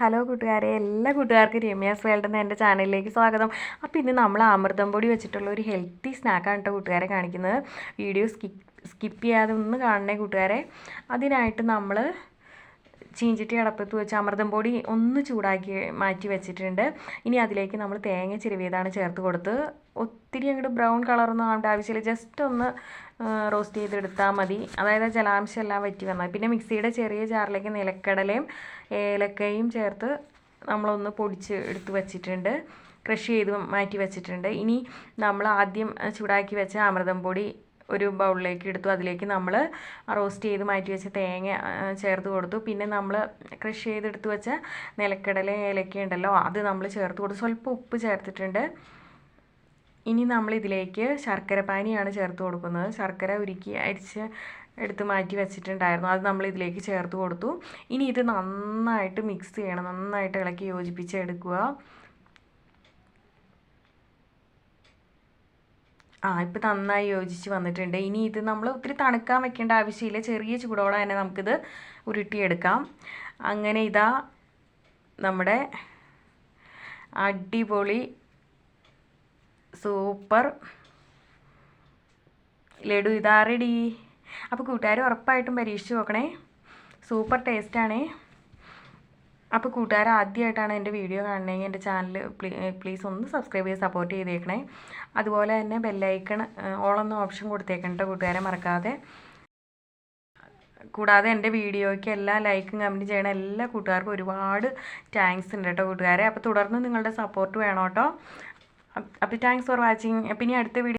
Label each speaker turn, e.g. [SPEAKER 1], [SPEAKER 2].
[SPEAKER 1] Hello കൂട്ടുകാരെ എല്ലാ കൂട്ടുകാർക്കും രമ്യാസ് വേൾഡ് എന്ന എന്റെ ചാനലിലേക്ക് സ്വാഗതം. അപ്പോൾ ഇന്ന് നമ്മൾ അമൃതം പൊടി വെച്ചിട്ടുള്ള ഒരു ഹെൽത്തി സ്നാക്കാണ് കേട്ടോ കൂട്ടുകാരെ കാണിക്കുന്നത്. വീഡിയോ സ്കിപ്പ് സ്കിപ്പ് ചെയ്യാതെ ഒന്ന് കാണണേ കൂട്ടുകാരെ. അതിനായിട്ട് നമ്മൾ ചീഞ്ചട്ടി അടപ്പത്ത് വെച്ച് അമൃതം പൊടി ഒന്ന് ചൂടാക്കി മാറ്റി വെച്ചിട്ടുണ്ട്. ഇനി അതിലേക്ക് നമ്മൾ തേങ്ങ ചിരവിയതാണ് ചേർത്ത് കൊടുത്ത്. ഒത്തിരി അങ്ങോട്ട് ബ്രൗൺ കളറൊന്നും ആവേണ്ട ആവശ്യമില്ല. ജസ്റ്റ് ഒന്ന് റോസ്റ്റ് ചെയ്തെടുത്താൽ മതി. അതായത് ജലാംശം എല്ലാം വറ്റി വന്നാൽ. പിന്നെ മിക്സിയുടെ ചെറിയ ജാറിലേക്ക് നിലക്കടലയും ഏലക്കയും ചേർത്ത് നമ്മളൊന്ന് പൊടിച്ച് എടുത്ത് വെച്ചിട്ടുണ്ട്. ക്രഷ് ചെയ്ത് മാറ്റി വെച്ചിട്ടുണ്ട്. ഇനി നമ്മൾ ആദ്യം ചൂടാക്കി വെച്ച അമൃതം പൊടി ഒരു ബൗളിലേക്ക് എടുത്തു. അതിലേക്ക് നമ്മൾ റോസ്റ്റ് ചെയ്ത് മാറ്റി വെച്ച തേങ്ങ ചേർത്ത് കൊടുത്തു. പിന്നെ നമ്മൾ ക്രഷ് ചെയ്തെടുത്ത് വെച്ച നിലക്കടല ഏലക്ക ഉണ്ടല്ലോ അത് നമ്മൾ ചേർത്ത് കൊടുത്തു. സ്വല്പം ഉപ്പ് ചേർത്തിട്ടുണ്ട്. ഇനി നമ്മൾ ഇതിലേക്ക് ശർക്കര പാനിയാണ് ചേർത്ത് കൊടുക്കുന്നത്. ശർക്കര ഉരുക്കി അരിച്ച് എടുത്ത് മാറ്റി വെച്ചിട്ടുണ്ടായിരുന്നു. അത് നമ്മൾ ഇതിലേക്ക് ചേർത്ത് കൊടുത്തു. ഇനി ഇത് നന്നായിട്ട് മിക്സ് ചെയ്യണം. നന്നായിട്ട് ഇളക്കി യോജിപ്പിച്ച് എടുക്കുക. ആ ഇപ്പം നന്നായി യോജിച്ച് വന്നിട്ടുണ്ട്. ഇനി ഇത് നമ്മൾ ഒത്തിരി തണുക്കാൻ വെക്കേണ്ട ആവശ്യമില്ല. ചെറിയ ചൂടോടെ തന്നെ നമുക്കിത് ഉരുട്ടിയെടുക്കാം. അങ്ങനെ ഇതാ നമ്മുടെ അടിപൊളി സൂപ്പർ ലഡു. ഇതാ റെഡി അപ്പോൾ കൂട്ടുകാർ ഉറപ്പായിട്ടും പരീക്ഷിച്ച് നോക്കണേ. സൂപ്പർ ടേസ്റ്റാണേ അപ്പോൾ കൂട്ടുകാർ ആദ്യമായിട്ടാണ് എന്റെ വീഡിയോ കാണണമെങ്കിൽ എന്റെ ചാനൽ പ്ലീസ് ഒന്ന് സബ്സ്ക്രൈബ് ചെയ്ത് സപ്പോർട്ട് ചെയ്തേക്കണേ. അതുപോലെ തന്നെ ബെല്ലൈക്കൺ ഓളെന്ന ഓപ്ഷൻ കൊടുത്തേക്കണം കേട്ടോ കൂട്ടുകാരെ മറക്കാതെ. കൂടാതെ എന്റെ വീഡിയോയ്ക്ക് എല്ലാ ലൈക്കും കമന്റ് ചെയ്യണ എല്ലാ കൂട്ടുകാർക്കും ഒരുപാട് താങ്ക്സ് ഉണ്ട് കേട്ടോ കൂട്ടുകാരെ. അപ്പോൾ തുടർന്ന് നിങ്ങളുടെ സപ്പോർട്ട് വേണം കേട്ടോ അപ്പോൾ താങ്ക്സ് ഫോർ വാച്ചിങ് പിന്നെ അടുത്ത വീഡിയോ